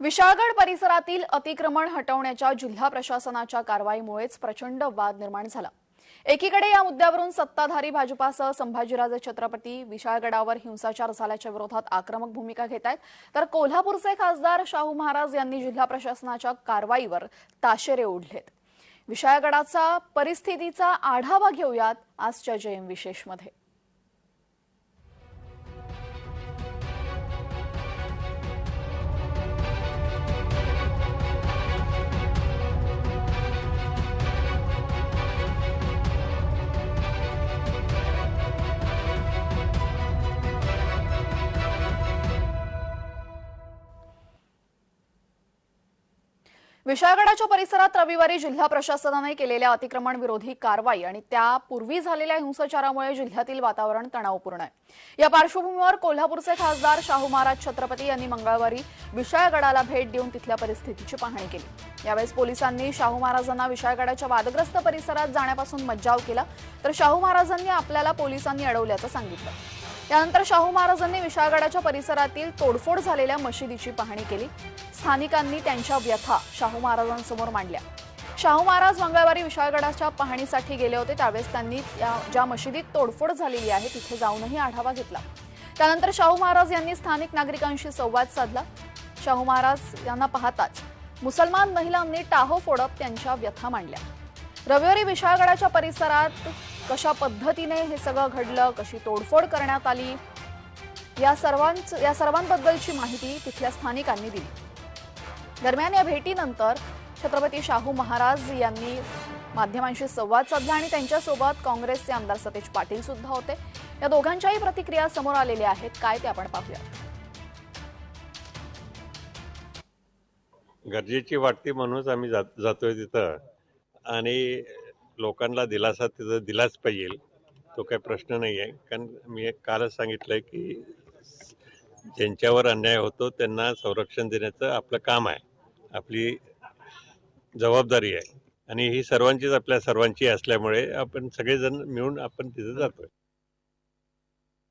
विशाळगड परिसरातील अतिक्रमण हटवण्याच्या जिल्हा प्रशासनाच्या कारवाईमुळेच प्रचंड वाद निर्माण झाला. एकीकडे या मुद्द्यावरून सत्ताधारी भाजपासह संभाजीराजे छत्रपती विशाळगडावर हिंसाचार झाल्याच्या विरोधात आक्रमक भूमिका घेत आहेत. तर कोल्हापूरचे खासदार शाहू महाराज यांनी जिल्हा प्रशासनाच्या कारवाईवर ताशेरे ओढलेत. विशाळगडाचा परिस्थितीचा आढावा घेऊयात आजच्या जयम विशेषमध्ये. विशाळगडाच्या परिसरात रविवारी जिल्हा प्रशासनाने केलेल्या अतिक्रमण विरोधी कारवाई आणि त्यापूर्वी झालेल्या हिंसाचारामुळे जिल्ह्यातील वातावरण तणावपूर्ण आहे. या पार्श्वभूमीवर कोल्हापूरचे खासदार शाहू महाराज छत्रपती यांनी मंगळवारी विशाळगडाला भेट देऊन तिथल्या परिस्थितीची पाहणी केली. यावेळेस पोलिसांनी शाहू महाराजांना विशाळगडाच्या वादग्रस्त परिसरात जाण्यापासून मज्जाव केला. तर शाहू महाराजांनी आपल्याला पोलिसांनी अडवल्याचं सांगितलं. त्यानंतर शाहू महाराजांनी विशाळगडाच्या परिसरातील तोडफोड झालेल्या मशिदीची पाहणी केली. स्थानिकांनी त्यांच्या व्यथा शाहू महाराजांसमोर मांडल्या. शाहू महाराज मंगळवारी विशाळगडाच्या पाहणीसाठी गेले होते. त्यावेळेस त्यांनी ज्या मशिदीत तोडफोड झालेली आहे तिथे जाऊनही आढावा घेतला. त्यानंतर शाहू महाराज यांनी स्थानिक नागरिकांशी संवाद साधला. शाहू महाराज यांना पाहताच मुसलमान महिलांनी टाहो फोडत त्यांच्या व्यथा मांडल्या. रविवारी विशाळगडाच्या परिसरात कशा पद्धतीने हे सगळं घडलं कशी तोडफोड करण्यात आली या सर्वांच या सर्वांबद्दलची माहिती तिथल्या स्थानिकांनी दिली. दरम्यान या भेटीनंतर छत्रपती शाहू महाराज यांनी माध्यमांशी संवाद साधला आणि त्यांच्यासोबत काँग्रेसचे आमदार सतेज पाटील सुद्धा होते. या दोघांच्याही प्रतिक्रिया समोर आलेल्या आहेत. काय ते आपण पाहूया गरजेची वाटते म्हणूनच आम्ही जात जातोय तिथं. आणि लोकांना दिलासा तिथं दिलाच पाहिजे. तो काही प्रश्न नाही आहे कारण मी एक कालच सांगितलंय की ज्यांच्यावर अन्याय होतो त्यांना संरक्षण देण्याचं आपलं काम आहे. आपली जबाबदारी आहे. आणि ही सर्वांचीच आपल्या सर्वांची असल्यामुळे आपण सगळेजण मिळून आपण तिथं जातोय.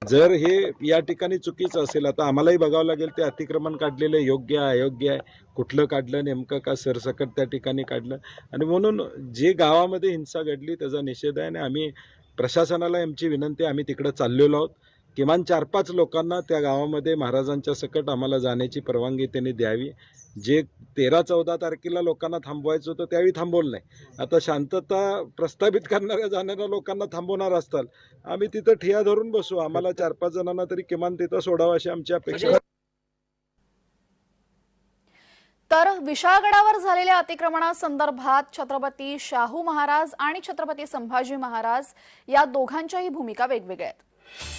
जर हे या ठिकाणी चुकीचं असेल आता आम्हालाही बघावं लागेल ते अतिक्रमण काढलेलं योग्य आहे अयोग्य आहे. कुठलं काढलं नेमकं का सरसकट त्या ठिकाणी काढलं? आणि म्हणून जे गावामध्ये हिंसा घडली त्याचा निषेध आहे आणि आम्ही प्रशासनाला आमची विनंती आम्ही तिकडं चाललेलो आहोत. किमान चार पाच लोकांना त्या गावामध्ये महाराजांच्या सकट आम्हाला जाण्याची परवानगी त्यांनी द्यावी. जे तेरा चौदा तारखेला लोकांना थांबवायचं होतं त्यावेळी थांबवलं नाही. आता शांतता प्रस्थापित करणाऱ्या जाणाऱ्या लोकांना थांबवणार असताल आम्ही तिथं ठिया धरून बसू. आम्हाला चार पाच जणांना तरी किमान तिथं सोडावं अशी आमची अपेक्षा तर विशाळगडावर झालेल्या अतिक्रमणासंदर्भात छत्रपती शाहू महाराज आणि छत्रपती संभाजी महाराज या दोघांच्याही भूमिका वेगवेगळ्या आहेत.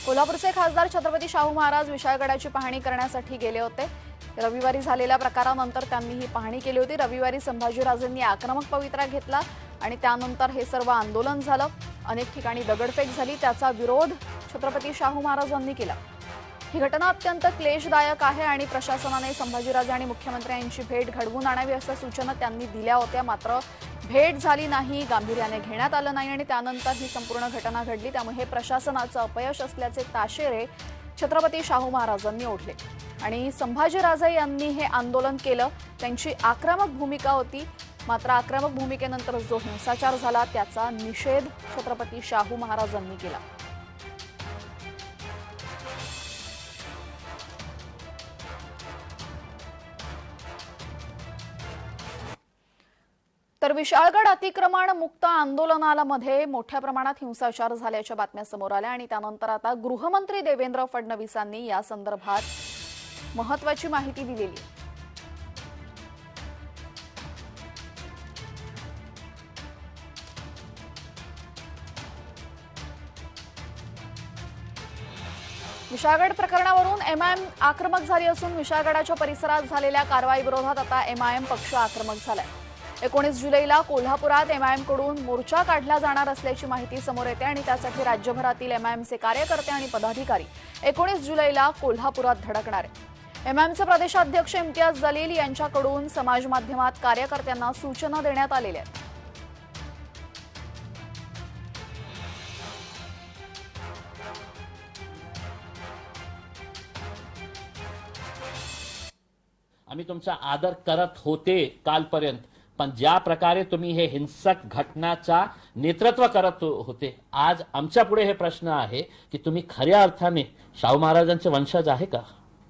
कोल्हापूरचे खासदार छत्रपती शाहू महाराज विशाळगडाची पाहणी करण्यासाठी गेले होते. रविवारी झालेल्या प्रकारानंतर त्यांनी ही पाहणी केली होती. रविवारी संभाजीराजेंनी आक्रमक पवित्रा घेतला आणि त्यानंतर हे सर्व आंदोलन झालं. अनेक ठिकाणी दगडफेक झाली. त्याचा विरोध छत्रपती शाहू महाराजांनी केला. ही घटना अत्यंत क्लेशदायक आहे आणि प्रशासनाने संभाजीराजे आणि मुख्यमंत्र्यांची भेट घडवून आणावी अशा सूचना त्यांनी दिल्या होत्या. मात्र भेट झाली नाही गांभीर्याने घेण्यात आलं नाही आणि त्यानंतर ही संपूर्ण घटना घडली. त्यामुळे हे प्रशासनाचं अपयश असल्याचे ताशेरे छत्रपती शाहू महाराजांनी ओढले. आणि संभाजीराजे यांनी हे आंदोलन केलं. त्यांची आक्रमक भूमिका होती. मात्र आक्रमक भूमिकेनंतर जो हिंसाचार झाला त्याचा निषेध छत्रपती शाहू महाराजांनी केला. तर विशाळगड अतिक्रमण मुक्त आंदोलनाला मध्ये मोठ्या प्रमाणात हिंसाचार झाल्याच्या बातम्या समोर आल्या आणि त्यानंतर आता गृहमंत्री देवेंद्र फडणवीसांनी या संदर्भात महत्वाची माहिती दिलेली विशाळगड प्रकरणावरून एमआयएम आक्रमक झाली असून विशाळगडाच्या परिसरात झालेल्या कारवाई विरोधात आता एमआयएम पक्ष आक्रमक झालाय. एकोणीस जुलैला कोल्हापुरात एमआयएमकडून मोर्चा काढला जाणार असल्याची माहिती समोर येते आणि त्यासाठी राज्यभरातील एमआयएमचे कार्यकर्ते आणि पदाधिकारी एकोणीस जुलैला कोल्हापुरात धडकणार आहे एमआयएमचे प्रदेशाध्यक्ष इम्तियाज जलील यांच्याकडून समाज माध्यमात कार्यकर्त्यांना सूचना देण्यात आलेल्या आहेत. आम्ही तुमचा आदर करत होते कालपर्यंत. पण ज्या प्रकारे तुम्ही हे हिंसक घटनाचा नेतृत्व करत होते आज आमच्या पुढे हे प्रश्न आहे की तुम्ही खऱ्या अर्थाने शाहू महाराजांचे वंशज आहे का?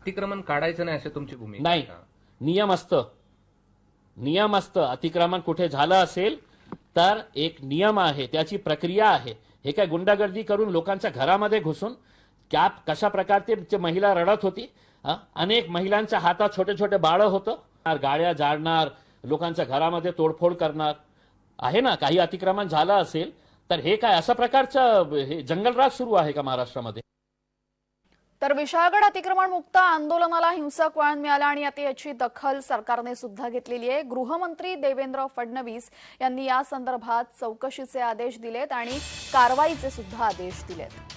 अतिक्रमण काढायचं नाही अशी तुमची भूमिका नाही? नियम असतं. नियम असतं. अतिक्रमण कुठे झालं असेल तर एक नियम आहे त्याची प्रक्रिया आहे. हे काय गुंडागर्दी करून लोकांच्या घरामध्ये घुसून त्या कशा प्रकारचे महिला रडत होती हं? अनेक महिलांच्या हातात छोटे छोटे बाळं होतं. गाड्या जाळणार लोकांच्या घरामध्ये तोडफोड करणार. आहे ना? काही अतिक्रमण झालं असेल तर हे काय अशा प्रकारचं जंगलराज सुरू आहे का महाराष्ट्रामध्ये? तर विशाळगड अतिक्रमण मुक्त आंदोलनाला हिंसक वळण मिळालं आणि आता याची दखल सरकारने सुद्धा घेतलेली आहे. गृहमंत्री देवेंद्र फडणवीस यांनी या संदर्भात चौकशीचे आदेश दिलेत आणि कारवाईचे सुद्धा आदेश दिलेत.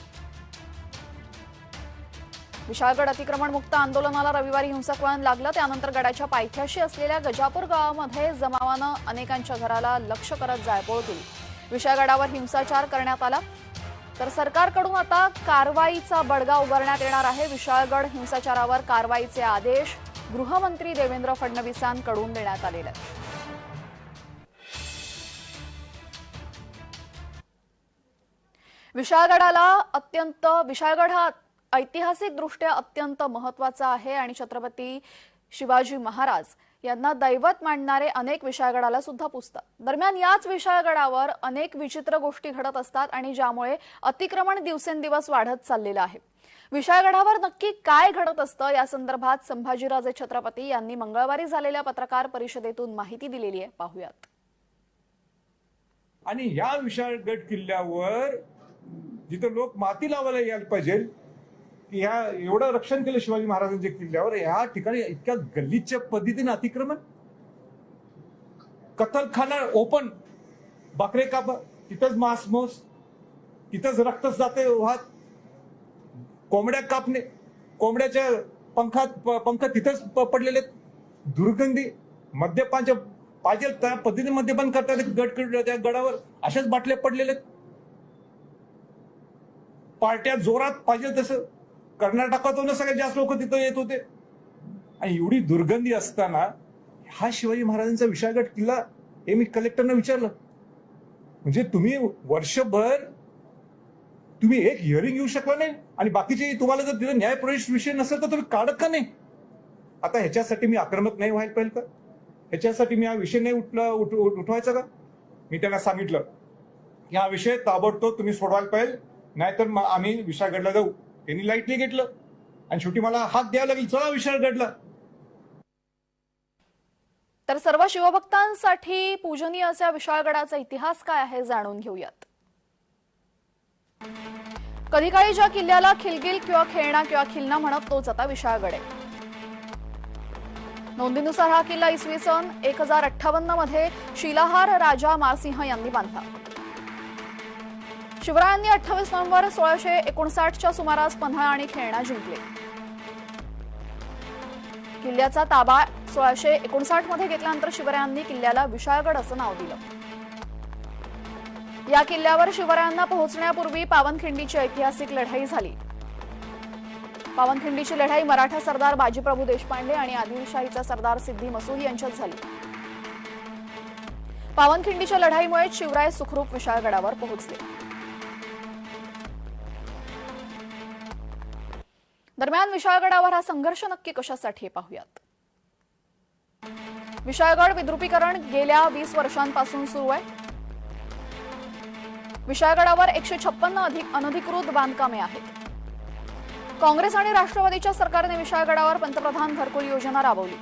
विशाळगड अतिक्रमण मुक्त आंदोलनाला रविवारी हिंसक वळण लागलं. त्यानंतर गडाच्या पायथ्याशी असलेल्या गजापूर गावामध्ये जमावानं अनेकांच्या घराला लक्ष करत जायपोळ केली. विशाळगडावर हिंसाचार करण्यात आला. तर सरकारकडून आता कारवाईचा बडगा उभारण्यात येणार आहे. विशाळगड हिंसाचारावर कारवाईचे आदेश गृहमंत्री देवेंद्र फडणवीसांकडून देण्यात आलेले आहेत. विशाळगडाला अत्यंत विशाळगड हा ऐतिहासिकदृष्ट्या अत्यंत महत्त्वाचा आहे आणि छत्रपती शिवाजी महाराज यांना दैवत मांडणारे अनेक विशाळगडाला सुद्धा पुजतात दरम्यान याच विशाळगडावर अनेक विचित्र गोष्टी घडत असतात आणि ज्यामुळे अतिक्रमण दिवसेंदिवस वाढत चाललेलं आहे. विशाळगडावर नक्की काय घडत असतं या संदर्भात संभाजीराजे छत्रपती यांनी मंगळवारी झालेल्या पत्रकार परिषदेतून माहिती दिलेली आहे. पाहूयात. आणि या विशाळगड किल्ल्यावर जिथं लोक माती लावायला यायला पाहिजे ह्या एवढं रक्षण केलं शिवाजी महाराजांच्या किल्ल्यावर ह्या ठिकाणी इतक्या गल्लीच्या पद्धतीने अतिक्रमण? कतलखाना ओपन बाकरे काप तिथंच मास मोस तिथंच रक्तच जाते वाहत. कोंबड्या कापणे कोंबड्याच्या पंखात पंख तिथंच पडलेले दुर्गंधी मद्यपानच्या पाहिजे त्या पद्धतीने मद्यपान करतात गड त्या गडावर. अशाच बाटल्या पडलेल्या पार्ट्या जोरात पाहिजे तसं. कर्नाटकातून सगळ्यात जास्त लोक तिथं येत होते. आणि एवढी दुर्गंधी असताना हा शिवाजी महाराजांचा विशाळगड किल्ला हे मी कलेक्टरना विचारलं. म्हणजे तुम्ही वर्षभर तुम्ही एक हिअरिंग येऊ शकला नाही आणि बाकीचे तुम्हाला जर तिथे न्यायप्रवेश विषय नसेल तर तुम्ही काढत का नाही? आता ह्याच्यासाठी मी आक्रमक नाही व्हायला पाहिजे का? ह्याच्यासाठी मी हा विषय नाही उठला उठ- उठवायचा का? मी त्यांना सांगितलं की हा विषय ताबडतोब तुम्ही सोडवायला पाहिजे नाहीतर मग आम्ही विशाळगडला जाऊ. त्यांनी लाईटली घेतलं. आणि शेवटी मला हात द्यावा लागेल. चला विशाळगडला तर सर्व शिवभक्तांसाठी पूजनीय असा विशाळगडाचा इतिहास काय आहे जाणून घेऊयात. कधी काळी ज्या किल्ल्याला खिलगिल किंवा खेळणा किंवा खिलना म्हणत तोच आता विशाळगड आहे. नोंदीनुसार हा किल्ला इसवी सन एक हजार अठ्ठावन्नमध्ये शिलाहार राजा मारसिंह यांनी बांधला. शिवरायांनी अठ्ठावीस नोव्हेंबर सोळाशे एकोणसाठच्या सुमारास पन्हाळा आणि खेळणा जिंकले. किल्ल्याचा ताबा सोळाशे एकोणसाठमध्ये घेतल्यानंतर शिवरायांनी किल्ल्याला विशाळगड असं नाव दिलं. या किल्ल्यावर शिवरायांना पोहोचण्यापूर्वी पावनखिंडीची ऐतिहासिक लढाई झाली. पावनखिंडीची लढाई मराठा सरदार बाजीप्रभू देशपांडे आणि आदिलशाहीचा सरदार सिद्धी मसूद यांच्यात झाली. पावनखिंडीच्या लढाईमुळे शिवराय सुखरूप विशाळगडावर पोहोचले. दरम्यान विशाळगडावर हा संघर्ष नक्की कशासाठी पाहूयात. विशाळगड विद्रुपीकरण गेल्या वीस वर्षांपासून सुरू आहे. विशाळगडावर एकशे छप्पन्न अधिक अनधिकृत बांधकामे आहेत. काँग्रेस आणि राष्ट्रवादीच्या सरकारने विशाळगडावर पंतप्रधान घरकुल योजना राबवली.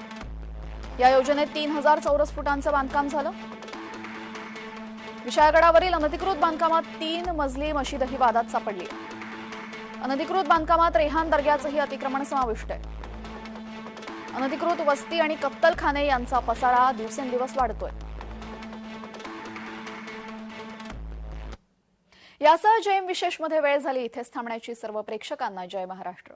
या योजनेत तीन हजार चौरस फुटांचं बांधकाम झालं. विशाळगडावरील अनधिकृत बांधकामात तीन मजली मशीदही वादात सापडली. अनधिकृत बांधकामात रेहान दर्ग्याचंही अतिक्रमण समाविष्ट आहे. अनधिकृत वस्ती आणि कत्तलखाने यांचा पसारा दिवसेंदिवस वाढतोय. यासह जैम विशेषमध्ये वेळ झाली. इथेच थांबण्याची सर्व प्रेक्षकांना जय महाराष्ट्र.